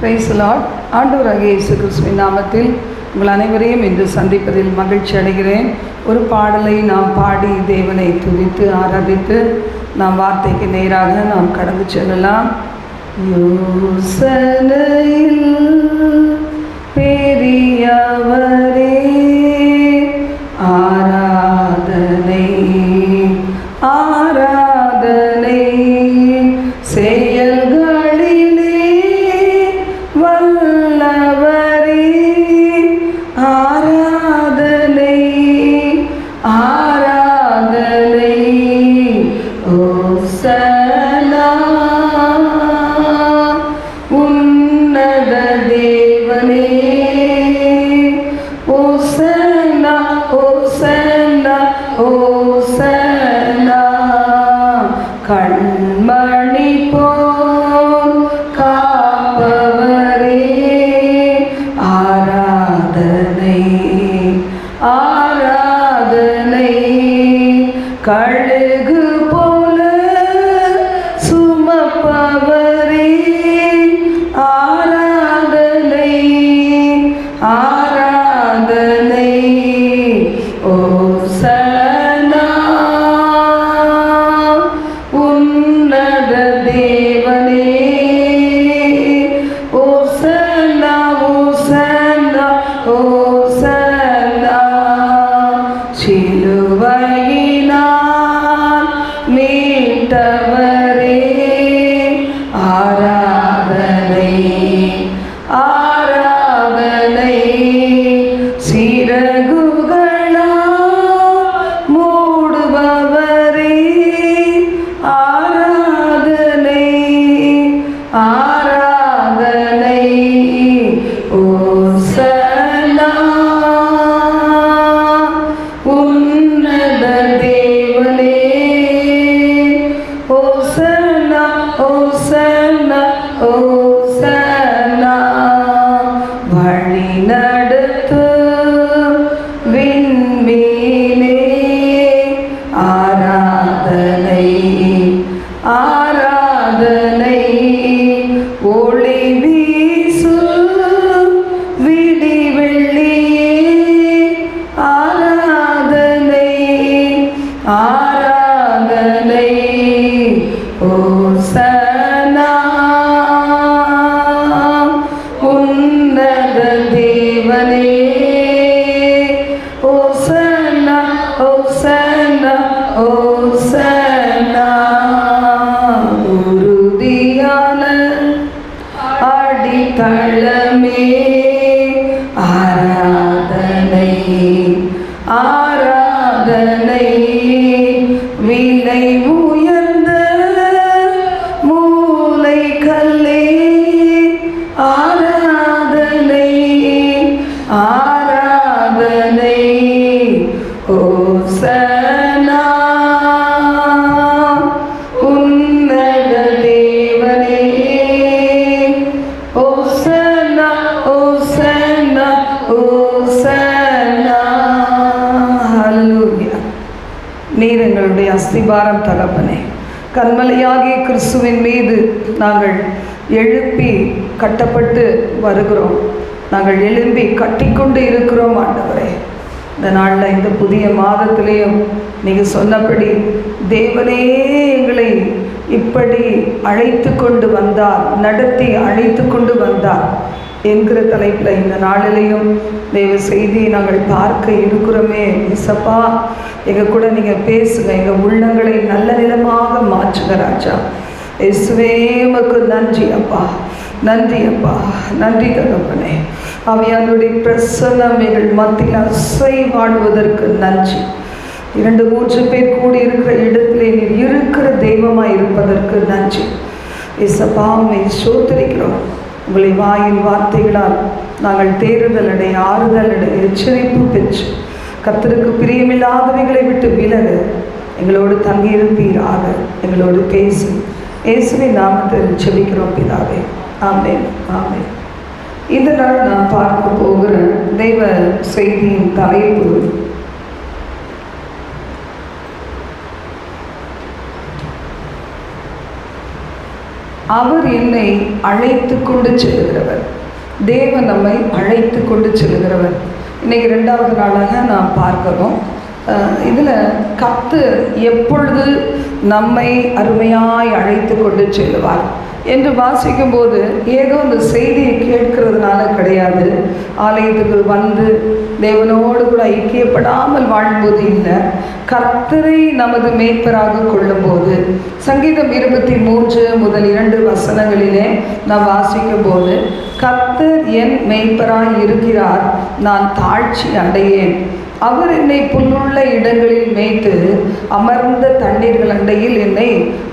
Price Lord ஆண்டவராகிய இயேசு கிறிஸ்துவின் நாமத்தில் உங்கள் அனைவரையும் இன்று சந்திப்பதில் மகிழ்ச்சி அடைகிறேன். ஒரு பாடலை நாம் பாடி தேவனை துதித்து ஆராதித்து நாம் வார்த்தைக்கு நேராக நாம் கடந்து செல்லலாம். யோசனையில் எங்களுடைய அஸ்திபாரம் தகப்பனே. கண்மலையாகிய கிறிஸ்துவின் மீது நாங்கள் எழுப்பி கட்டப்பட்டு வருகிறோம். நாங்கள் எழும்பி கட்டிக்கொண்டு இருக்கிறோம் ஆண்டவரே. இந்த நாளில் இந்த புதிய மாதத்திலேயும் நீங்கள் சொன்னபடி தேவனே எங்களை இப்படி அழைத்து கொண்டு வந்தார் நடத்தி அழைத்து கொண்டு வந்தார் என்கிற தலைப்பில் இந்த நாளிலையும் தெய்வ செய்தியை நாங்கள் பார்க்க இருக்கிறோமே இசப்பா எங்கள் கூட நீங்கள் பேசுங்க எங்கள் உள்ளங்களை நல்ல நிலமாக மாற்றுங்க ராஜா. இசுவேமக்கு நன்றி அப்பா. நன்றி அப்பா. நன்றி தகப்பனே அவையானுடைய பிரசன்னம் எங்கள் மத்தியில் அசைவாடுவதற்கு நன்றி. இரண்டு மூன்று பேர் கூடி இருக்கிற இடத்துல நீர் இருக்கிற தெய்வமாக இருப்பதற்கு நன்றி. இசப்பா உம்மை சோத்தரிக்கிறோம் உங்களை வாயின் வார்த்தைகளால் நாங்கள் தேறுதல் அடைய ஆறுதல் அடைய எச்சரிப்பு பெற்று கத்தருக்கு பிரியமில்லாதவைகளை விட்டு விலக. எங்களோடு தங்கியிருப்பீராக. எங்களோடு பேசு. இயேசுவின் நாமத்தில் செபிக்கிறோம் பிதாவே. ஆமென். ஆமே இந்த நாள் நான் பார்க்க போகிற தெய்வ செய்தியின் தலைப்பு அவர் என்னை அழைத்து கொண்டு செல்கிறவர். தேவன் நம்மை அழைத்து கொண்டு செல்கிறவர் இன்னைக்கு ரெண்டாவது நாளாக நாம் பார்க்கிறோம். இதில் கத்து எப்பொழுது நம்மை அருமையாய் அழைத்து கொண்டு செல்வார் என்று வாசிக்கும்போது ஏதோ இந்த செய்தியை கேட்கிறதுனால கிடையாது. ஆலயத்துக்கு வந்து தேவனோடு கூட ஐக்கியப்படாமல் வாழும்போது இல்லை. கர்த்தரை நமது மேய்ப்பராக கொள்ளும்போது சங்கீதம் இருபத்தி மூன்று முதல் இரண்டு வசனங்களிலே நாம் வாசிக்கும் போது கர்த்தர் என் மேய்ப்பராய் இருக்கிறார் நான் தாழ்ச்சி அடையேன். அவர் என்னை புல்லுள்ள இடங்களில் மேய்த்து அமர்ந்த தண்ணீர்கள் அண்டையில் என்னை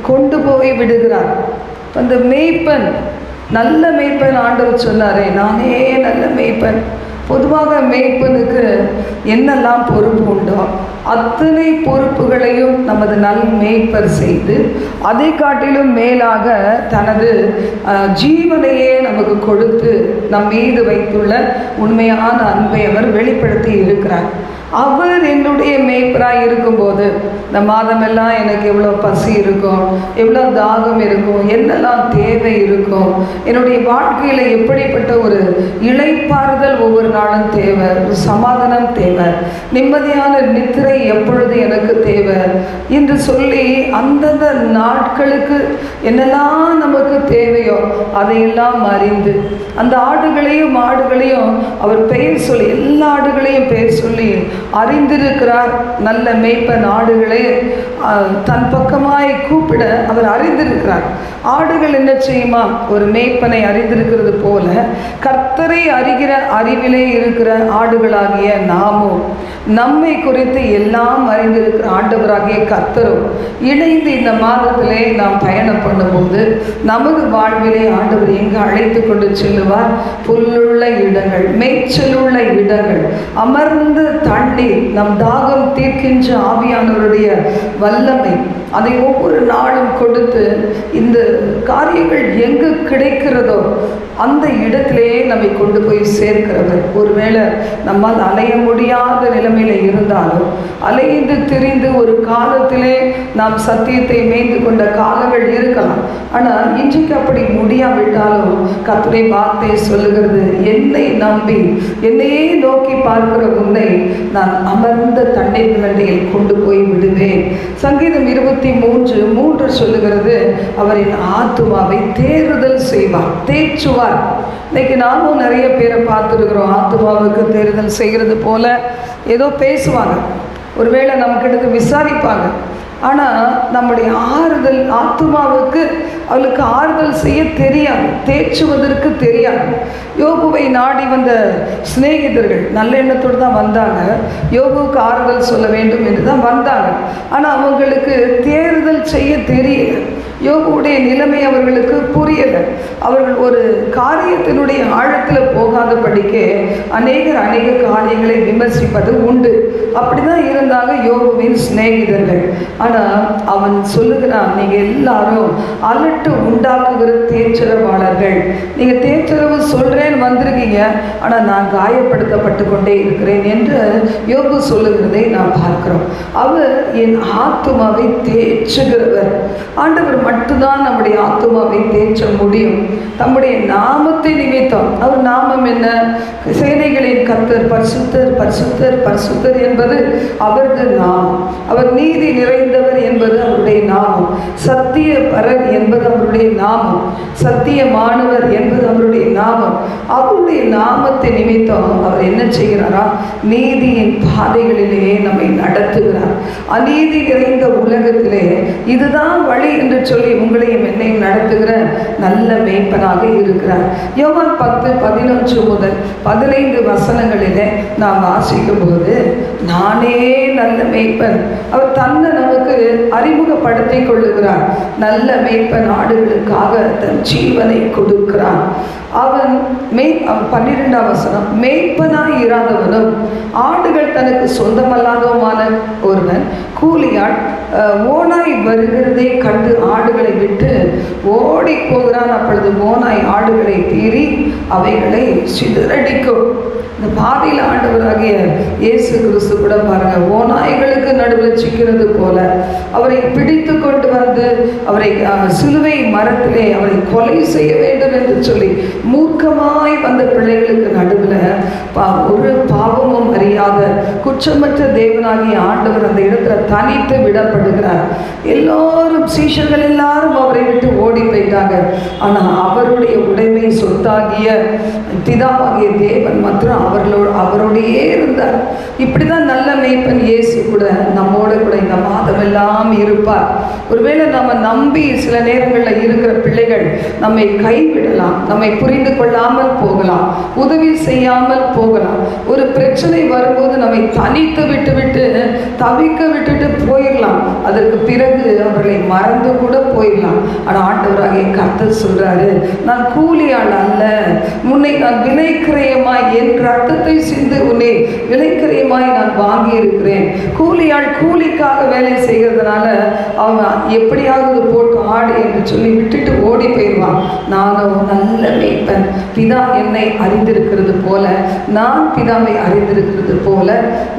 கொண்டு போய் விடுகிறார். அந்த மேய்ப்பன் நல்ல மேய்ப்பன் ஆண்டவர் சொன்னாரே நானே நல்ல மேய்ப்பன். பொதுவாக மேய்ப்பனுக்கு என்னெல்லாம் பொறுப்பு உண்டோ அத்தனை பொறுப்புகளையும் நமது நல் மேய்ப்பர் செய்து அதை காட்டிலும் மேலாக தனது ஜீவனையே நமக்கு கொடுத்து நம் மீது வைத்துள்ள உண்மையான அன்பை அவர் வெளிப்படுத்தி இருக்கிறார். அவர் என்னுடைய மேய்ப்பராக இருக்கும்போது இந்த மாதமெல்லாம் எனக்கு எவ்வளோ பசி இருக்கும் எவ்வளோ தாகம் இருக்கும் என்னெல்லாம் தேவை இருக்கும் என்னுடைய வாழ்க்கையில் எப்படிப்பட்ட ஒரு இழைப்பாறுதல் ஒவ்வொரு நாளும் தேவை ஒரு சமாதானம் தேவை நிம்மதியான நித்திரை எப்பொழுது எனக்கு தேவை என்று சொல்லி அந்தந்த நாட்களுக்கு என்னெல்லாம் நமக்கு தேவையோ அதையெல்லாம் அறிந்து அந்த ஆடுகளையும் மாடுகளையும் அவர் பெயர் சொல்லி எல்லா ஆடுகளையும் பெயர் சொல்லி அறிந்திருக்கிறார் நல்ல மேய்ப்பன் ஆடுகளை தன் பக்கமாய் கூப்பிட அவர் அறிந்திருக்கிறார். ஆடுகள் என்ன செய்யுமா? ஒரு மேய்ப்பனை அறிந்திருக்கிறது போல கர்த்தரை அறிகிற அறிவிலே இருக்கிற ஆடுகளாகிய நாமும் நம்மை குறித்து எல்லாம் அறிந்திருக்கிற ஆண்டவராகிய கர்த்தரும் இணைந்து இந்த மாதத்திலே நாம் பயணம் பண்ணும்போது நமது வாழ்விலே ஆண்டவர் எங்கு அழைத்து கொண்டு செல்லுவார்? புல்லுள்ள இடங்கள் மேய்ச்சலுள்ள இடங்கள் அமர்ந்து தன் பண்ணி நம் தாகம் தீர்க்கின்ற ஆவியானவருடைய வல்லமை அதை ஒவ்வொரு நாளும் கொடுத்து இந்த காரியங்கள் எங்கு கிடைக்கிறதோ அந்த இடத்திலேயே நம்மை கொண்டு போய் சேர்க்கிறவர் ஒருவேளை நம்மால் அலைய முடியாத நிலைமையில இருந்தாலும் அலைந்து திரிந்து ஒரு காலத்திலே நாம் சத்தியத்தை மேய்ந்து கொண்ட காலங்கள் இருக்கலாம். ஆனால் இன்றைக்கு அப்படி முடியாவிட்டாலும் கத்துரை வார்த்தை சொல்லுகிறது என்னை நம்பி என்னையே நோக்கி பார்க்கிற உன்னை நான் அமர்ந்த தண்ணீர் நண்டையில் கொண்டு போய் விடுவேன். சங்கீதம் இருபத்தி மூன்று மூன்று சொல்லுகிறது அவரின் ஆத்துமாவை தேறுதல் செய்வார் தேய்ச்சுவார் இன்னைக்கு நாமும் நிறைய பேரை பார்த்துருக்குறோம் ஆத்துமாவுக்கு தேறுதல் செய்கிறது போல ஏதோ பேசுவாங்க. ஒருவேளை நம்மக்கிட்ட விசாரிப்பாங்க. ஆனால் நம்முடைய ஆறுதல் ஆத்துமாவுக்கு அவளுக்கு ஆறுதல் செய்ய தெரியாது தேய்ச்சுவதற்கு தெரியாது. யோகுவை நாடி வந்த சிநேகிதர்கள் நல்ல எண்ணத்தோடு தான் வந்தாங்க. யோகுவுக்கு ஆறுதல் சொல்ல வேண்டும் என்று தான் வந்தாங்க. ஆனால் அவங்களுக்கு தேறுதல் செய்ய தெரியல. யோகுவுடைய நிலைமை அவர்களுக்கு புரியலை. அவர்கள் ஒரு காரியத்தினுடைய ஆழத்தில் போகாதபடிக்கு அநேகர் அநேக காரியங்களை விமர்சிப்பது உண்டு. அப்படிதான் இருந்தாங்க யோகுவின் சிநேகிதர்கள். ஆனால் அவன் சொல்லுகிறான் நீங்கள் எல்லாரும் அலட்டு உண்டாக்குகிற தேச்சரவாளர்கள் நீங்கள் தேற்றரவு சொல்கிறேன்னு வந்திருக்கீங்க. ஆனால் நான் காயப்படுத்தப்பட்டு கொண்டே இருக்கிறேன் என்று யோகு சொல்லுகிறதை நான் பார்க்கிறோம். அவர் என் ஆத்மாவை தேற்றுகிறவர் ஆண்டவர் மட்டும்தான் நம்முடைய ஆத்மாவை தேற்ற முடியும். தம்முடைய நாமத்தை நிமித்தம். அவர் நாமம் என்ன? சேனைகளின் கத்தர் பரிசுத்தர் பரிசுத்தர் பரிசுத்தர் என்பது அவரது நாமம். அவர் நீதி நிறைந்தவர் என்பது அவருடைய நாமம். சத்திய பரர் என்பது அவருடைய நாமம். சத்தியமானவர் என்பது அவருடைய நாமம். அவருடைய நாமத்தை நிமித்தம் அவர் என்ன செய்கிறாரா? நீதியின் பாதைகளிலே நம்மை நடத்துகிறார். அநீதி நிறைந்த உலகத்திலே இதுதான் வழி என்று சொல்லி உங்களையும் என்னையும் நடத்துகிற நல்ல மேய்ப்பனாக இருக்கிறார். யோவான் பத்து பதினொன்று முதல் பதினைந்து வசனங்களிலே நாம் வாசிக்கும் போது நானே நல்ல மேய்ப்பன். அவர் தன்னை நமக்கு அறிமுகப்படுத்தி கொள்ளுகிறார். நல்ல மேய்ப்பன் ஆடுகளுக்காக தன் ஜீவனை கொடுக்கிறான் அவன் மெய் அவன் பன்னிரெண்டாம் வசனம் மேய்ப்பனாய் இராதவனும் ஆடுகள் தனக்கு சொந்தமல்லாதவுமான ஒருவன் கூலியாள் ஓனாய் வருகிறதை கண்டு ஆடுகளை விட்டு ஓடி போகிறான். அப்பொழுது ஓனாய் ஆடுகளை தீறி அவைகளை சிதறடிக்கும். இந்த பாதையில் ஆண்டவராகிய இயேசு கிறிஸ்து கூட பாருங்க ஓநாய்களுக்கு நடுவில் சிக்கிறது போல அவரை பிடித்து கொண்டு வந்து அவரை சிலுவை மரத்திலே அவரை கொலை செய்ய வேண்டும் என்று சொல்லி மூர்க்கமாய் வந்த பிள்ளைகளுக்கு நடுவில் ஒரு பா குற்றமற்ற தேவனாகிய ஆண்டவர் அந்த இடத்துல தனித்து விடப்படுகிறார். எல்லாரும் சீஷர்கள் எல்லாரும் அவரை விட்டு ஓடி போயிட்டாங்க. ஆனால் அவருடைய உடைமை சொத்தாகிய பிதாவாகிய தேவன் மாத்திரம் அவர்களோடு அவரோடையே இருந்தார். இப்படி தான் நல்ல மேய்ப்பன் இயேசு கூட நம்மோட கூட இந்த மாதம் எல்லாம் இருப்பார். ஒருவேளை நம்ம நம்பி சில நேரங்களில் இருக்கிற பிள்ளைகள் நம்மை கைவிடலாம் நம்மை புரிந்து கொள்ளாமல் போகலாம் உதவி செய்யாமல் போகலாம். ஒரு பிரச்சனை வரும்போது நம்மை தனித்து விட்டுவிட்டு தவிக்க விட்டுட்டு போயிடலாம் அதற்கு பிறகு அவர்களை மறந்து கூட போயிடலாம் ஆனால் ஆண்டவராக கர்த்தர் சொல்றாரு நான் கூலியாள் அல்ல முன்னை நான் விலைக்கிரயமாய் என் ரத்தத்தை சிந்து உன்னை விலைக்கிரயமாய் நான் வாங்கி இருக்கிறேன் கூலியாள் கூலிக்காக வேலை செய்கிறதுனால அவன் எப்படியாவது போட்டு ஆடு என்று சொல்லி விட்டுட்டு ஓடி போயிடுவான். நானும் நல்ல மேய்ப்பன். பிதா என்னை அறிந்திருக்கிறது போல நான் பிதாவை அறிந்திருக்கிறது போல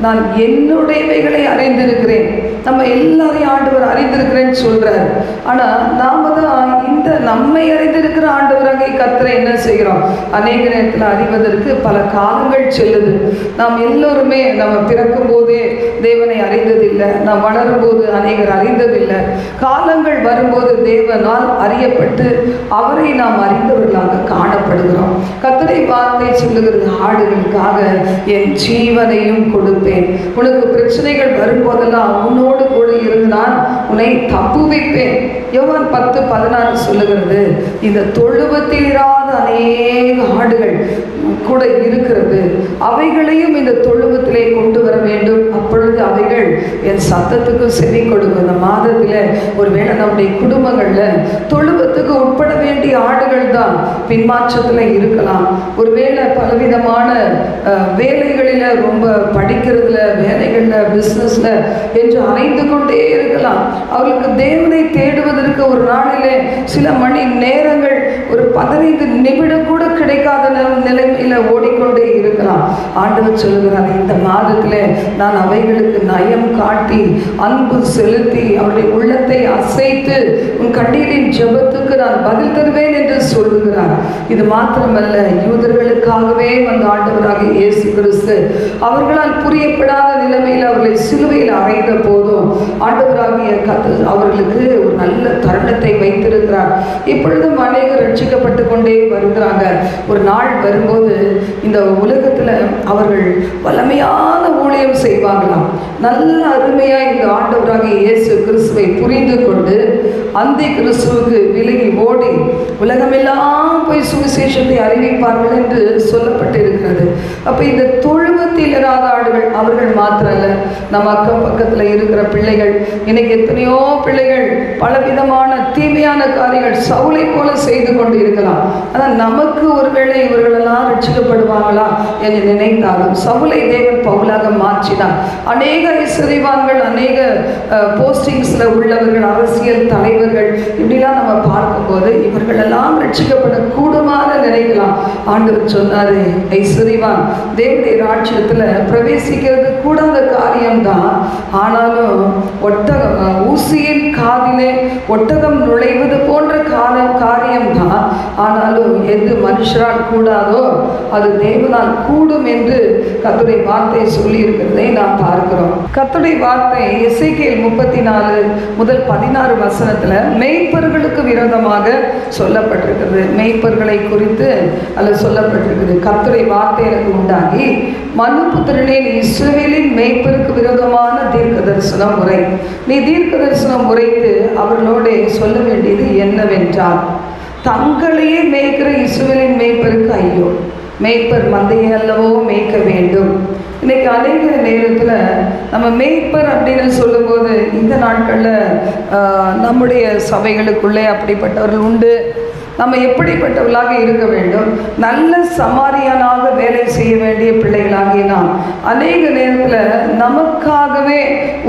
நான் என்னுடையவைகளை அறிந்திருக்கிறேன். நம்ம எல்லாரையும் ஆண்டவர் அறிந்திருக்கிறேன்னு சொல்றாரு. ஆனா நாம தான் இந்த நம்மை அறிந்திருக்கிற ஆண்டவராக கத்திர என்ன செய்கிறோம்? அநேக நேரத்தில் அறிவதற்கு பல காலங்கள் செல்லுது. நாம் எல்லோருமே நம்ம பிறக்கும் போதே தேவனை அறிந்ததில்லை. நாம் வளரும் போது அநேகர் அறிந்ததில்லை. காலங்கள் வரும்போது தேவனால் அறியப்பட்டு அவரை நாம் அறிந்தவர்களாக காணப்படுகிறோம். கத்திரை வார்த்தை சொல்லுகிறது ஆடுகளுக்காக என் ஜீவனையும் கொடுப்பேன் உனக்கு பிரச்சனைகள் வரும்போதெல்லாம் உன்னோடு கூட இருந்து நான் உன்னை தப்புவிப்பேன் யோவான் பத்து பதினாறு சொல்லுகிறது இந்த தொழுவு தீராத அநேக ஆடுகள் கூட இருக்கிறது. அவைகளையும் இந்த தொழுவத்திலே கொண்டு வர வேண்டும். அப்பொழுது அவைகள் என் சத்தத்துக்கு செவி கொடுக்கும். இந்த மாதத்தில் ஒருவேளை நம்முடைய குடும்பங்களில் தொழுவத்துக்கு உட்பட வேண்டிய ஆடுகள் தான் பின்மாற்றத்தில் இருக்கலாம். ஒருவேளை பலவிதமான வேலைகளில் ரொம்ப படிக்கிறதுல வேலைகளில் பிஸ்னஸில் என்று அணைந்து கொண்டே இருக்கலாம். அவர்களுக்கு தேவனை தேடுவதற்கு ஒரு நாளிலே சில மணி நேரங்கள் ஒரு பதினைந்து நிமிடம் கூட கிடைக்காத நிலைமையில ஓடிக்கொண்டே இருக்கலாம். ஆண்டவர் சொல்லுகிறார் இந்த மாதத்தில் நான் அவைகளுக்கு நயம் காட்டி அன்பு செலுத்தி அவருடைய உள்ளத்தை அசைத்து உன் கண்ணீரின் ஜெபத்துக்கு நான் பதில் தருவேன் என்று சொல்லுகிறார். இது மாத்திரமல்ல யூதர்களுக்காகவே வந்த ஆண்டவராக இயேசு கிறிஸ்து அவர்களால் புரியப்படாத நிலைமையில் அவர்களை சிலுவையில் அறைந்த போதும் ஆண்டவராகிய கத்து அவர்களுக்கு ஒரு நல்ல தருணத்தை வைத்திருக்கிறார். இப்பொழுதும் அநேகர் ரட்சிக்கப்பட்டு கொண்டே வருகிறாங்க. ஒரு நாள் வரும்போது இந்த உலகத்தில் அவர்கள் வல்லமையான ஊழியம் செய்வாங்களாம். நல்ல அருமையாக இந்த ஆண்டவராக இயேசு கிறிஸ்துவை புரிந்து கொண்டு அந்தி கிறிஸ்துவுக்கு விலகி ஓடி உலகமெல்லாம் போய் சுவிசேஷத்தை அறிவிப்பார்கள் என்று சொல்லப்பட்டிருக்கிறது. அப்போ இந்த தொழுவத்தில் இல்லாத ஆடுகள் அவர்கள் மாத்திரல்ல. நம்ம அக்கம் பக்கத்தில் இருக்கிற பிள்ளைகள் இன்னைக்கு எத்தனையோ பிள்ளைகள் பலவிதமான தீமையான காரியங்கள் சவுளை போல செய்து கொண்டு இருக்கலாம். ஆனால் நமக்கு ஒருவேளை இவர்களெல்லாம் ரட்சிக்கப்படுவாங்களா என்று நினைத்தாலும் சவுளை தேவன் பவுலாக மாற்றினார். அநேக ஐஸ்வரிவான்கள் அநேக போஸ்டிங்ஸில் உள்ளவர்கள் அரசியல் தலைவர்கள் இப்படிலாம் நம்ம பார்க்கும்போது இவர்களெல்லாம் ரட்சிக்கப்பட கூடுமான நினைக்கலாம். ஆண்டவர் சொன்னாரு ஐஸ்வரிவான் தேவனுடைய ராட்சியத்தில் பிரவேசிக்கிறது கூட அந்த காரியம்தான். ஆனாலும் ஒட்டகம் ஊசியின் காதிலே ஒட்டகம் நுழைவது போன்ற கால காரியம்தான். ஆனாலும் எது மனுஷரால் கூடாதோ அது தேவனால் கூடும் என்று கத்துடைய வார்த்தை சொல்லி இருக்கிறதை நாம் பார்க்கிறோம். கத்துடைய வார்த்தை எசேக்கியேல் முப்பத்தி நாலு முதல் பதினாறு வசனத்தில் மெய்ப்பர்களுக்கு விரோதமாக சொல்லப்பட்டிருக்கிறது. மெய்ப்பர்களை குறித்து அது சொல்லப்பட்டிருக்குது கத்துடைய வார்த்தை எனக்கு உண்டாகி மனுபுத்திரனே நீ இஸ்ரேலின் மெய்ப்பருக்கு விரோதமான தீர்க்க தரிசன முறை. நீ தீர்க்க தரிசனம் வைத்து அவர்களோட சொல்ல வேண்டியது என்னவென்றால் தங்களையே மேய்க்கிற இசுவலின் மேய்ப்பருக்கு ஐயோ மேய்ப்பர் மந்தையை அல்லவோ மேய்க்க வேண்டும். இன்னைக்கு அநேக நேரத்தில் நம்ம மேய்ப்பர் அப்படின்னு சொல்லும்போது இந்த நாட்களில் நம்முடைய சபைகளுக்குள்ளே அப்படிப்பட்டவர்கள் உண்டு. நம்ம எப்படிப்பட்டவர்களாக இருக்க வேண்டும்? நல்ல சமாரியானாக வேலை செய்ய வேண்டிய பிள்ளைகளாகிய நாம். அநேக நேரத்தில் நமக்காகவே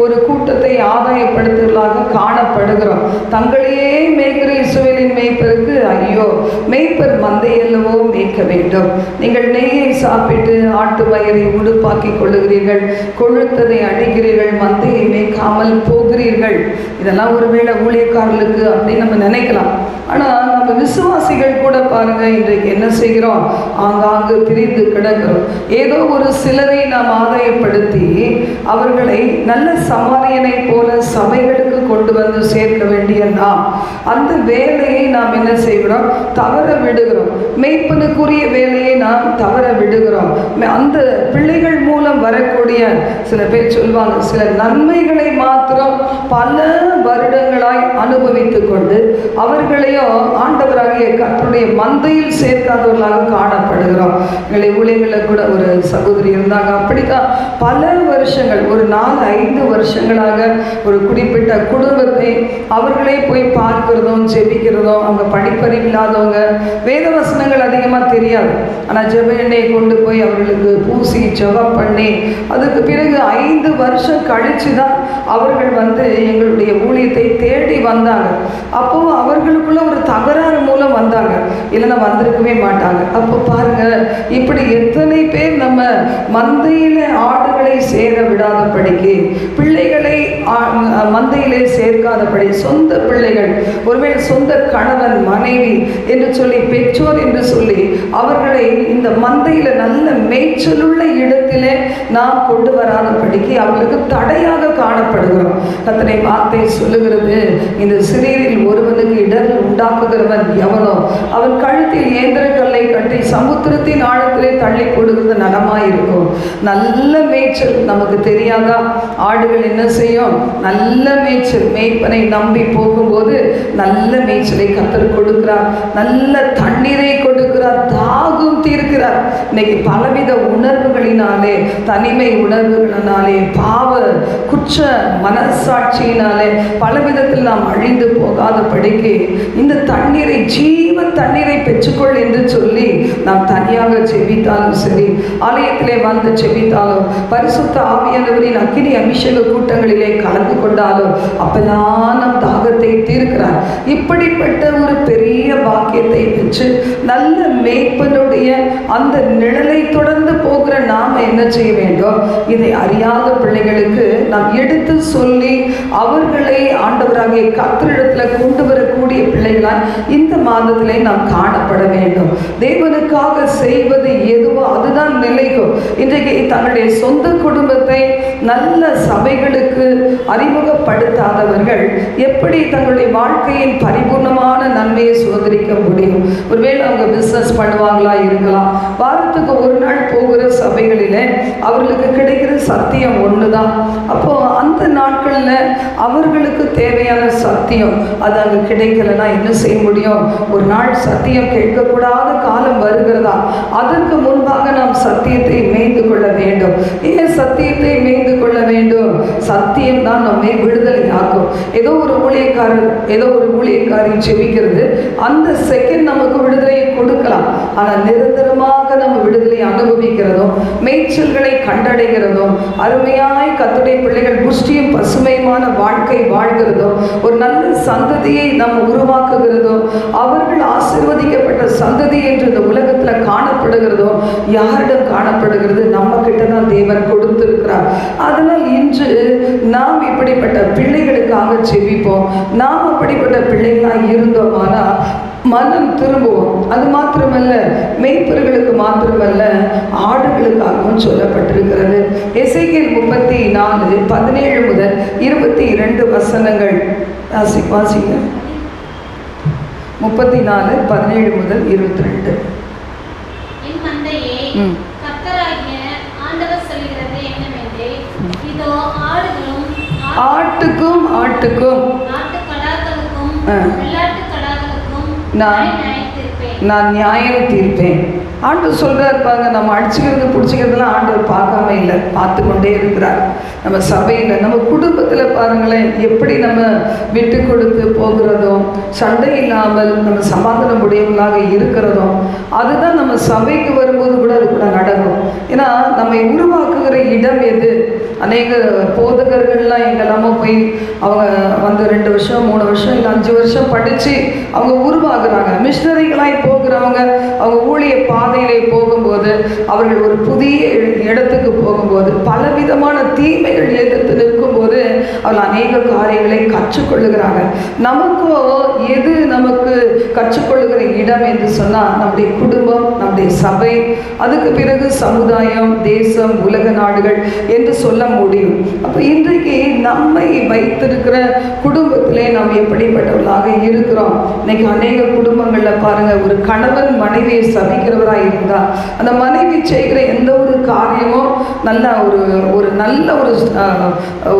ஒரு கூட்டத்தை ஆதாயப்படுத்துவர்களாக காணப்படுகிறோம். தங்களையே மேய்க்கிற இசுவேலின் மேய்ப்பருக்கு ஐயோ மேய்ப்பர் மந்தையல்லவோ மேய்க்க வேண்டும். நீங்கள் நெய்யை சாப்பிட்டு ஆட்டு வயரை உடுப்பாக்கி கொள்ளுகிறீர்கள். கொழுத்ததை அடிக்கிறீர்கள் மந்தையை மேய்க்காமல் போகிறீர்கள். இதெல்லாம் ஒருவேளை ஊழியக்காரர்களுக்கு அப்படின்னு நம்ம நினைக்கலாம். ஆனால் நம்ம விசுவாசிகள் கூட பாருங்க இன்றைக்கு என்ன செய்கிறோம்? ஆங்காங்கு பிரிந்து கிடக்கிறோம். ஏதோ ஒரு சிலரை நாம் ஆதாயப்படுத்தி அவர்களை நல்ல சமாரியனை போல சபைகளுக்கு கொண்டு வந்து சேர்க்க வேண்டிய நாம் அந்த வேலையை நாம் என்ன செய்கிறோம்? தவற விடுகிறோம். மெய்ப்பனுக்குரிய வேலையை நாம் தவற விடுகிறோம். அந்த பிள்ளைகள் மூலம் வரக்கூடிய சில பேர் சொல்வாங்க சில நன்மைகளை மாத்திரம் பல வருடங்களாய் அனுபவித்துக் கொண்டு அவர்களையும் ஆண்டவராகிய கற்றுடைய மந்தையில் சேர்க்காதவர்களாக காணப்படுகிறோம். எங்களை ஊழியங்களில் கூட ஒரு சகோதரி இருந்தாங்க. அப்படிதான் பல வருஷங்கள் ஒரு நாலு ஐந்து வருஷங்களாக ஒரு குறிப்பிட்ட குடும்பத்தை அவர்களே போய் பார்க்கிறதும் ஜெபிக்கிறதும் அவங்க படிப்பறிவு இல்லாதவங்க வேத வசனங்கள் அதிகமாக தெரியாது. ஆனால் ஜெப எண்ணெயை கொண்டு போய் அவர்களுக்கு பூசி ஜெபம் பண்ணி அதுக்கு பிறகு ஐந்து வருஷம் கழித்து தான் அவர்கள் வந்து எங்களுடைய ஊழியத்தை தேடி வந்தாங்க. அப்போ அவர்களுக்குள்ள ஒரு தகராறு இல்லைன்னா வந்திருக்கவே மாட்டாங்க. அப்போ பாருங்க இப்படி எத்தனை பேர் நம்ம மந்தையில் ஆடுகளை சேர விடாதபடிக்கு பிள்ளைகளை மந்தையிலே சேர்க்காதபடி சொந்த பிள்ளைகள் ஒருவேளை சொந்த கணவன் மனைவி என்று சொல்லி பெற்றோர் என்று சொல்லி அவர்களை இந்த மந்தையில் நல்ல மேய்ச்சலுள்ள இடத்திலே நாம் கொண்டு வராதபடிக்கு அவர்களுக்கு தடையாக காணப்படுகிறோம். கத்தனை வார்த்தை சொல்லுகிறது இந்த சிறியரில் ஒருவனுக்கு இடர் உண்டாக்குகிறவன் எவனோ அவன் கழுத்தில் இயந்திரக்கல்லை கட்டி சமுத்திரத்தின் ஆழத்திலே தள்ளி போடுகிறது நலமாயிருக்கும். நல்ல மேய்ச்சல் நமக்கு தெரியாதா? ஆடுகள் என்ன செய்யும்? நல்ல மேய்ச்சல் மேய்ப்பனை நம்பி போகும்போது நல்ல மேய்ச்சலை கத்தர் கொடுக்கிறார். நல்ல தண்ணீரை கொடுக்கிறார். தாகம் இருக்கிறார் இன்னைக்கு பலவித உணர்வுகளினாலே தனிமை உணர்வுகளினாலே பாவ குற்ற மனசாட்சியினாலே பலவிதத்தில் நாம் அழிந்து போகாத படிக்கு இந்த தண்ணீரை ஜீவ தண்ணீரை பெற்றுக்கொள் என்று சொல்லி நாம் தனியாக செவித்தாலும் சரி ஆலயத்திலே வந்து செவித்தாலும் பரிசுத்த ஆவியானவரின் அக்கினி அபிஷேக கூட்டங்களிலே கலந்து கொண்டாலும் அப்பெல்லாம் நம் தாகத்தை தீர்க்கிறார். இப்படிப்பட்ட ஒரு பெரிய பாக்கியத்தை பெற்று நல்ல மேய்ப்பனுடைய அந்த நிழலை தொடர்ந்து போகிற நாம என்ன செய்ய வேண்டும்? இதை அறியாத பிள்ளைகளுக்கு நாம் எடுத்து சொல்லி அவர்களை ஆண்டவராகிய கத்திரிடத்தில் கொண்டு வரக்கூடிய பிள்ளைகளால் இந்த மாதத்திலே நாம் காணப்பட வேண்டும். தேவனுக்காக செய்வது எதுவோ அதுதான் நிலைக்கும் இன்றைக்கு தங்களுடைய சொந்த குடும்பத்தை நல்ல சபைகளுக்கு அறிமுகப்படுத்தாதவர்கள் எப்படி தங்களுடைய வாழ்க்கையின் பரிபூர்ணமான நன்மையை சுதந்திரிக்க முடியும்? ஒருவேளை அவங்க பிஸ்னஸ் பண்ணுவாங்களா இருக்கலாம் வாரத்துக்கு ஒரு நாள் போகிற சபைகளில் அவர்களுக்கு கிடைக்கிற சத்தியம் ஒன்று தான் அப்போ அந்த நாட்களில் அவர்களுக்கு தேவையான சத்தியம் அது அங்கே கிடைக்கலன்னா என்ன செய்ய முடியும்? ஒரு நாள் சத்தியம் கேட்கக்கூடாத காலம் வருகிறதா? அதற்கு முன்பாக நாம் சத்தியத்தை மேய்ந்து கொள்ள வேண்டும். ஏன் சத்தியத்தை மேய்ந்து கொள்ள வேண்டும்? சத்தியம் தான் நம்மை விடுதலை ஆக்கும் ஏதோ ஒரு ஊழியக்காரர் ஏதோ ஒரு ஊழியக்காரி செபிக்கிறது அந்த செகண்ட் நமக்கு விடுதலையை கொடுக்கலாம். ஆனால் நிரந்தரமாக நம்ம விடுதலை அனுபவிக்கிறதும் மேய்ச்சல்களை கண்டடைகிறதும் அருமையாய் கத்துடைய பிள்ளைகள் புஷ்டியும் பசுமையுமான வாழ்க்கை வாழ்கிறதும் ஒரு நல்ல சந்ததியை நம்ம உருவாக்குகிறதும் அவர்கள் ஆசீர்வதிக்கப்பட்ட சந்ததி என்று இந்த உலகத்தில் காணப்படுகிறதும் யாரிடம் காணப்படுகிறது? நம்ம கிட்ட தான் தேவன் கொடுத்திருக்கிறார். அதனால் இன்று நாம் இப்படிப்பட்ட பிள்ளைகளுக்காக செவிப்போம் நாம் அப்படிப்பட்ட பிள்ளைகளாக இருந்தோமானால் மனம் திரும்புவோம். அது மாத்திரமல்ல மெய்ப்பர்களுக்கு மாத்திரமல்ல ஆடுகளுக்காகவும் சொல்லப்பட்டிருக்கிறது. எசைக்கில் முப்பத்தி நாலு பதினேழு முதல் இருபத்தி இரண்டு வசனங்கள். வாசி வாசிங்க. முப்பத்தி நாலு பதினேழு முதல் இருபத்தி ரெண்டு ம். ஆடுகளும் ஆட்டுக்கும் ஆட்டுக்கும். நான் நான் நியாயம் தீர்ப்பேன். ஆண்டவர் சொல்கிறார் பாருங்க நம்ம அடிச்சுக்கிறது பிடிச்சிக்கிறதுலாம் ஆண்டவர் பார்க்காம இல்லை. பார்த்து கொண்டே இருக்கிறார். நம்ம சபையில் நம்ம குடும்பத்தில் பாருங்களேன் எப்படி நம்ம விட்டு கொடுத்து போகிறதும் சண்டை இல்லாமல் நம்ம சமாதானம் உடையவர்களாக இருக்கிறதும் அதுதான் நம்ம சபைக்கு வரும்போது கூட அது கூட நடக்கும். ஏன்னா நம்மை உருவாக்குகிற இடம் எது? அநேக போதகர்கள்லாம் எங்கெல்லாமோ போய் அவங்க வந்து ரெண்டு வருஷம் மூணு வருஷம் இல்லை அஞ்சு வருஷம் படித்து அவங்க உருவாகுறாங்க. இப்போ போகிறவங்க அவங்க ஊழிய பாதையிலே போகும்போது அவர்கள் ஒரு புதிய இடத்துக்கு போகும்போது பலவிதமான தீமைகள் எதிர்த்து நிற்கும்போது அவர்கள் அநேக காரியங்களை கற்றுக்கொள்ளுகிறாங்க. நமக்கோ எது நமக்கு கற்றுக்கொள்ளுகிற இடம் என்று சொன்னால் நம்முடைய குடும்பம் நம்முடைய சபை அதுக்கு பிறகு சமுதாயம் தேசம் உலக நாடுகள் என்று சொல்ல முடியும். அப்போ இன்றைக்கு நம்மை வைத்திருக்கிற குடும்பத்திலே நாம் எப்படிப்பட்டவர்களாக இருக்கிறோம்? இன்னைக்கு அநேக குடும்பங்களில் பாருங்க கணவன் மனைவியை சபிக்கிறவராக இருந்தால் அந்த மனைவி செய்கிற எந்த ஒரு காரியமும் நல்ல ஒரு ஒரு நல்ல ஒரு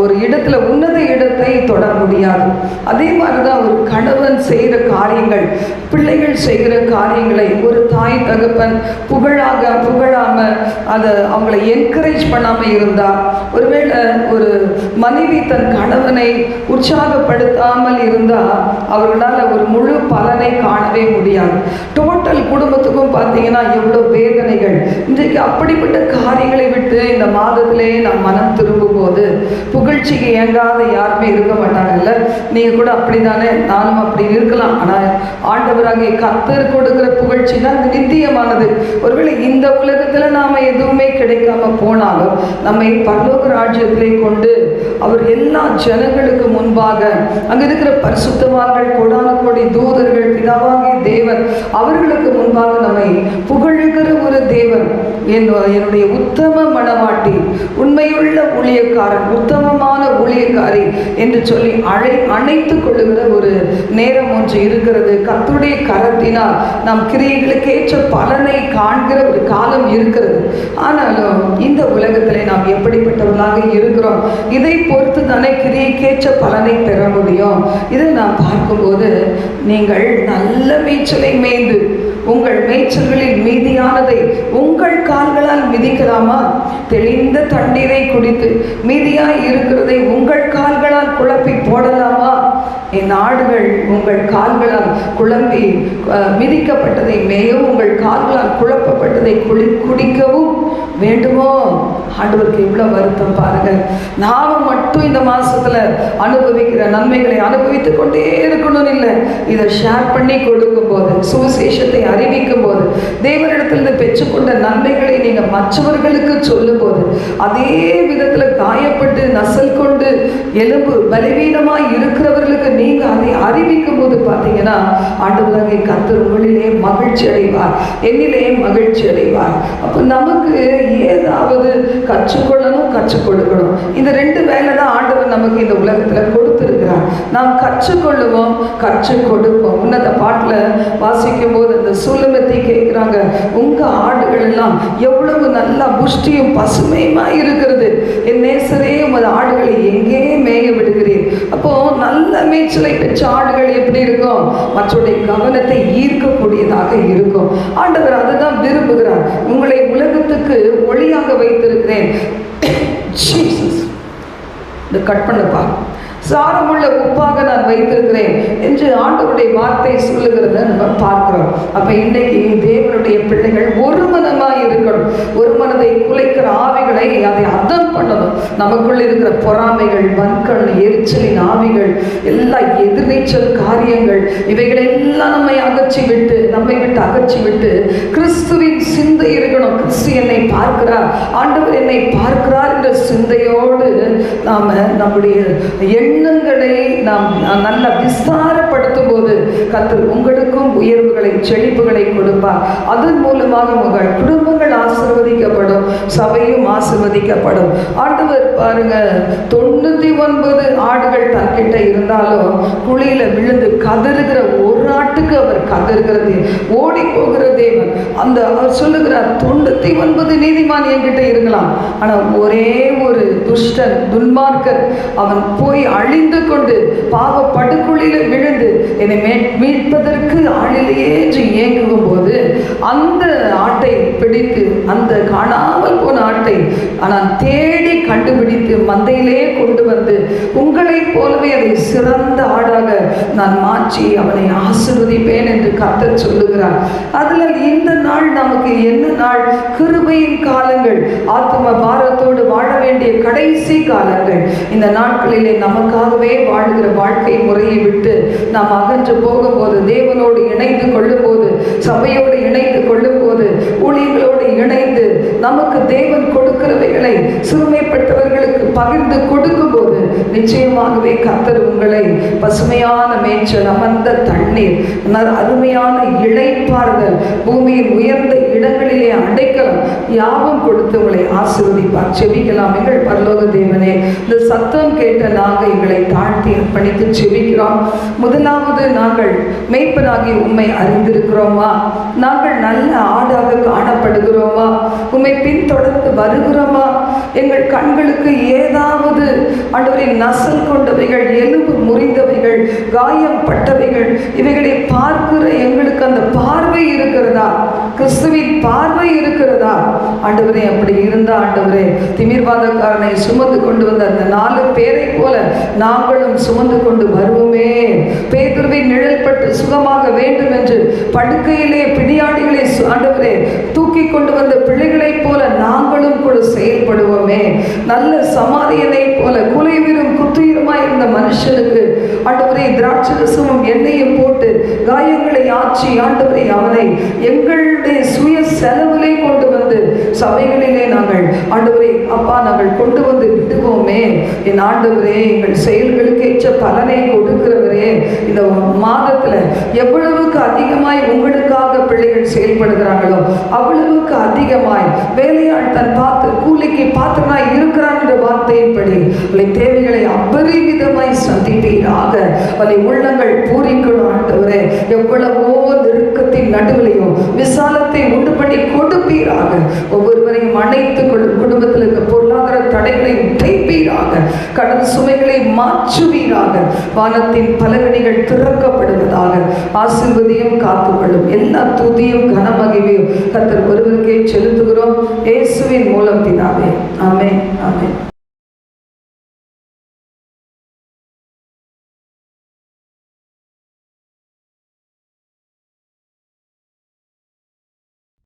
ஒரு இடத்துல உன்னத இடத்தை தொட முடியாது. அதே மாதிரி தான் ஒரு கணவன் செய்கிற காரியங்கள் பிள்ளைகள் செய்கிற காரியங்களை ஒரு தாய் தகப்பன் புகழாக புகழாமல் அதை அவங்கள என்கரேஜ் பண்ணாமல் இருந்தால் ஒருவேளை ஒரு மனைவி தன் கணவனை உற்சாகப்படுத்தாமல் இருந்தால் அவர்களால் ஒரு முழு பலனை காணவே முடியாது. டோட்டல் குடும்பத்துக்கும் பார்த்தீங்கன்னா எவ்வளோ வேதனைகள். இன்றைக்கு அப்படிப்பட்ட காரியங்களை விட்டு இந்த மாதத்திலே நம் மனம் திரும்பும் போது புகழ்ச்சிக்கு இயங்காத யாருமே இருக்க மாட்டாங்கல்ல? நீங்கள் கூட அப்படிதானே நானும் அப்படி இருக்கலாம். ஆனால் ஆண்டவராகிய கத்தர் கொடுக்குற புகழ்ச்சி தான் அது நித்தியமானது. ஒருவேளை இந்த உலகத்தில் நாம் எதுவுமே கிடைக்காம போனாலும் நம்மை பல்லோக ராஜ்யத்திலே கொண்டு அவர் எல்லா ஜனங்களுக்கு முன்பாக அங்கே இருக்கிற பரிசுத்தவான்கள் கொடான கோடி தூதர்கள் பிதாவாகிய தேவன் அவர்களுக்கு முன்பாக நம்மை புகழுகிற ஒரு தேவன் என்னுடைய உத்தம மனவாட்டி உண்மையுள்ள ஊழியக்காரன் உத்தமமான ஊழியக்காரி என்று சொல்லி அழை அணைத்துக் கொள்ளுகிற ஒரு நேரம் ஒன்று இருக்கிறது. கத்துடைய கரத்தினால் நாம் கிரியைகளுக்கேற்ற பலனை காண்கிற ஒரு காலம் இருக்கிறது. ஆனாலும் இந்த உலகத்தில் நாம் எப்படிப்பட்டவர்களாக இருக்கிறோம்? இதை பொறுத்து தானே கிரியைக்கேற்ற பலனை பெற முடியும்? இதை நாம் பார்க்கும்போது நீங்கள் நல்ல மேய்ச்சலை மேய்ந்து உங்கள் மேய்ச்சல்களில் மீதியானதை உங்கள் கால்களால் மிதிக்கலாமா? தெளிந்த தண்ணீரை குடித்து மீதியாய் இருக்கிறதை உங்கள் கால்களால் குழப்பி போடலாமா? என் ஆடுகள் உங்கள் கால்களால் குழம்பி மிதிக்கப்பட்டதை மேயவும் உங்கள் கால்களால் குழப்பப்பட்டதை குளி குடிக்கவும் வேண்டுமோ? ஆண்டவருக்கு இவ்வளோ வருத்தம் பாருங்க. நாம மட்டும் இந்த மாசத்துல அனுபவிக்கிற நன்மைகளை அனுபவித்து கொண்டே இருக்கணும்னு இல்லை. இதை ஷேர் பண்ணி கொடுக்கும் போது சுவிசேஷத்தை அறிவிக்கும் போது தேவனிடத்திலிருந்து பெற்றுக்கொண்ட நன்மைகளை நீங்கள் மற்றவர்களுக்கு சொல்லும் போது அதே விதத்துல காயப்பட்டு நசல் கொண்டு எலும்பு பலவீனமாக இருக்கிறவர்களுக்கு நீங்க அதை அறிவிக்கும் போது பார்த்தீங்கன்னா ஆண்டவராகிய கத்தர் உங்களிலே மகிழ்ச்சி அடைவார். என்னிலே மகிழ்ச்சி அடைவார். அப்போ நமக்கு ஏதாவது கற்றுக்கொள்ளணும் கற்றுக் கொடுக்கணும் இந்த ரெண்டு வேலை தான் ஆண்டவர் நமக்கு இந்த உலகத்தில் கொடுத்துருக்கிறார். நாம் கற்றுக்கொள்ளுவோம் கற்றுக் கொடுப்போம் உன்னத பாட்டில் வாசிக்கும் போது அந்த சூலமத்தை கேட்குறாங்க உங்க ஆடுகள் எல்லாம் எவ்வளவு நல்லா புஷ்டியும் பசுமையுமா இருக்கிறது. என் நேசரே உமது ஆடுகளை எங்கே நல்ல பெற்ற ஆடுகள் எப்படி இருக்கும்? மற்றவருடைய கவனத்தை ஈர்க்கக்கூடியதாக இருக்கும். ஆண்டவர் அதுதான் விரும்புகிறார். உங்களை உலகத்துக்கு ஒளியாக வைத்திருக்கிறேன். இந்த கட் பண்ணுப்பா சாரமுள்ள உப்பாக நான் வைத்திருக்கிறேன் என்று ஆண்டவருடைய வார்த்தை சொல்லுகிறத நம்ம பார்க்கிறோம். அப்ப இன்னைக்கு தேவனுடைய பிள்ளைகள் ஒரு மனமாய் இருக்கணும். ஒரு மனதை குலைக்கிற ஆவிகளை அதை அதம் பண்ணணும். நமக்குள்ள இருக்கிற பொறாமைகள் வன்கள் எரிச்சலின் ஆவிகள் எல்லா எதிர்நீச்சல் காரியங்கள் இவைகளை எல்லாம் நம்மை அகற்றி விட்டு நம்மை விட்டு அகற்றி விட்டு கிறிஸ்துவின் சிந்தை இருக்கணும். கிறிஸ்து என்னை பார்க்கிறார். ஆண்டவர் என்னை பார்க்கிறார் என்ற சிந்தையோடு நாம நம்முடைய எண்ணங்களை நாம் நல்லா விஸ்தாரப்படுத்தும் போது கத்து உங்களுக்கும் உயர்வுகளை செழிப்புகளை கொடுப்பார். அதன் மூலமாக உங்கள் குடும்பங்கள் ஆசிர்வதிக்கப்படும் சபையும் ஆசிர்வதிக்கப்படும். ஆண்டவர் பாருங்க தொண்ணூத்தி ஒன்பது ஆடுகள் தன்கிட்ட இருந்தாலும் குழியில விழுந்து கதறுகிற ஒரு பாட்டுக்கு அவர் கதறுகிறது ஓடி போகிற தேவன் அந்த அவர் சொல்லுகிறார் தொண்ணூத்தி ஒன்பது நீதிமான் என்கிட்ட இருக்கலாம். ஆனால் ஒரே ஒரு துஷ்டன் துன்மார்க்கர் அவன் போய் அழிந்து கொண்டு பாவ படுகுழியில விழுந்து என்னை மே- மீட்பதற்கு ஆளிலேயே என்று இயங்குகும் போது அந்த ஆட்டை பிடித்து அந்த காணாமல் போன ஆட்டை ஆனால் தேடி கண்டுபிடித்து மந்தையிலே கொண்டு வந்து உங்களைப் போலவே அதை சிறந்த ஆடாக நான் மாற்றி அவனை ஆசிர்வ ஆசிர்வதிப்பேன் என்று கர்த்தர் சொல்லுகிறார். அதில் இந்த நாள் நமக்கு என்ன நாள்? கிருபையின் காலங்கள் ஆத்ம பாரத்தோடு வாழ வேண்டிய கடைசி காலங்கள். இந்த நாட்களிலே நமக்காகவே வாழ்கிற வாழ்க்கை முறையை விட்டு நாம் அகன்று போகும்போது தேவனோடு இணைந்து கொள்ளும்போது சபையோடு இணைந்து கொள்ளும்போது ஊழியர்களோடு இணைந்து நமக்கு தேவன் கொடுக்கிறவைகளை சிறுமைப்பட்டவர்களுக்கு பகிர்ந்து கொடுக்கும்போது நிச்சயமாகவே கத்தர் உங்களை பசுமையான மேய்ச்சல் அமர்ந்த தண்ணீர் அருமையான இளைப்பாறுதல் பூமியின் உயர்ந்த இடங்களிலே அடைக்கலாம் யாவும் கொடுத்து உங்களை ஆசிர்வதிப்பார். செபிக்கலாம் எங்கள் பரலோக தேவனே. இந்த சத்தம் கேட்ட நாங்கள் எங்களை தாழ்த்தி அர்ப்பணித்து செபிக்கிறோம். முதலாவது நாங்கள் மேய்ப்பனாகி உண்மை அறிந்திருக்கிறோமா? நாங்கள் நல்ல ஆடாக காணப்படுகிறோம்? உம்மை பின்தொடர்ந்து வருகிறோமா? எங்கள் கண்களுக்கு ஏதாவது ஆண்டவரின் நசல் கொண்டவைகள் எலும்பு முறிந்தவைகள் காயம் பட்டவைகள் இவைகளை பார்க்கிற எங்களுக்கு அந்த பார்வை இருக்கிறதா? கிறிஸ்துவின் பார்வை இருக்கிறதா? ஆண்டவரே அப்படி இருந்தா ஆண்டவரே திமிர்வாதக்காரனை சுமந்து கொண்டு வந்த அந்த நாலு பேரை போல நாங்களும் சுமந்து கொண்டு வருவோமே. பேதுருவின் நிழல் பட்டு சுகமாக வேண்டும் என்று படுக்கையிலே பிடியாடிகளை சு- ஆண்டவரே தூக்கி கொண்டு வந்த பிள்ளைகளைப் போல நாங்களும் கூட செயல்படுவோமே. நல்ல சமாரியனை போல குலைவிரும் குத்துயிருமாய் இருந்த மனுஷனுக்கு ஆண்டவரை திராட்சரசமும் எண்ணெயும் போட்டு காயங்களை ஆச்சி ஆண்டவரை அவனை எங்களுடைய சுய செலவிலே கொண்டு வந்து சபைகளிலே நாங்கள் ஆண்டவரை அப்பா நாங்கள் கொண்டு வந்து விடுவோமே. என் ஆண்டவரே எங்கள் செயல்களுக்கு ஏற்ற பலனை கொடுக்கிறவரே இந்த மாதத்துல எவ்வளவுக்கு அதிகமாய் உங்களுக்காக பிள்ளைகள் செயல்படுகிறாங்களோ அவ்வளவுக்கு அதிகமாய் வேலையாள் தன் பார்த்து கூலிக்கு பாத்திரனாய் இருக்கிறான் என்ற வார்த்தையின்படி அவளை தேவைகளை அபரிவிதமாய் சந்திப்பீராக உங்களை உள்ளங்கள் பூரிக்கணும் ஆண்டவரே. எவ்வளவு நடுவிலையும் விசாலத்தை உண்டு பண்ணி கொடுப்பீராக. ஒவ்வொருவரையும் அனைத்து குடும்பத்தில் இருக்க பொருளாதார தடைகளை உடைப்பீராக கடன் சுமைகளை மாற்றுவீராக. வானத்தின் பலகணிகள் திறக்கப்படுவதாக. ஆசிர்வதியும் காத்துக்கொள்ளும் எல்லா துதியும் கனமகிமையும் கத்தர் ஒருவருக்கே செலுத்துகிறோம். இயேசுவின் மூலம் பிதாவே. ஆமே ஆமே